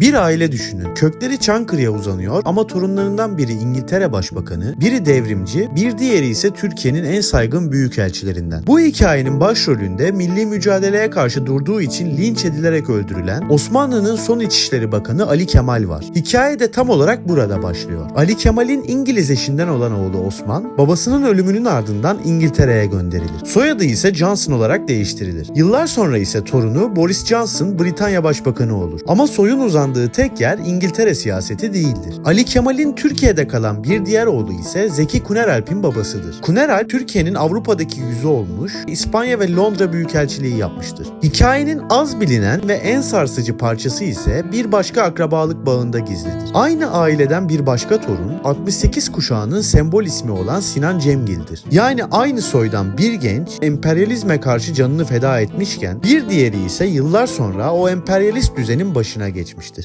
Bir aile düşünün. Kökleri Çankırı'ya uzanıyor ama torunlarından biri İngiltere Başbakanı, biri devrimci, bir diğeri ise Türkiye'nin en saygın büyükelçilerinden. Bu hikayenin başrolünde milli mücadeleye karşı durduğu için linç edilerek öldürülen Osmanlı'nın son İçişleri Bakanı Ali Kemal var. Hikaye de tam olarak burada başlıyor. Ali Kemal'in İngiliz eşinden olan oğlu Osman, babasının ölümünün ardından İngiltere'ye gönderilir. Soyadı ise Johnson olarak değiştirilir. Yıllar sonra ise torunu Boris Johnson Britanya Başbakanı olur. Ama soyun uzandığı tek yer İngiltere siyaseti değildir. Ali Kemal'in Türkiye'de kalan bir diğer oğlu ise Zeki Kuneralp'in babasıdır. Kuneralp Türkiye'nin Avrupa'daki yüzü olmuş, İspanya ve Londra Büyükelçiliği yapmıştır. Hikayenin az bilinen ve en sarsıcı parçası ise bir başka akrabalık bağında gizlidir. Aynı aileden bir başka torun 68 kuşağının sembol ismi olan Sinan Cemgil'dir. Yani aynı soydan bir genç emperyalizme karşı canını feda etmişken bir diğeri ise yıllar sonra o emperyalist düzenin başına geçmiştir.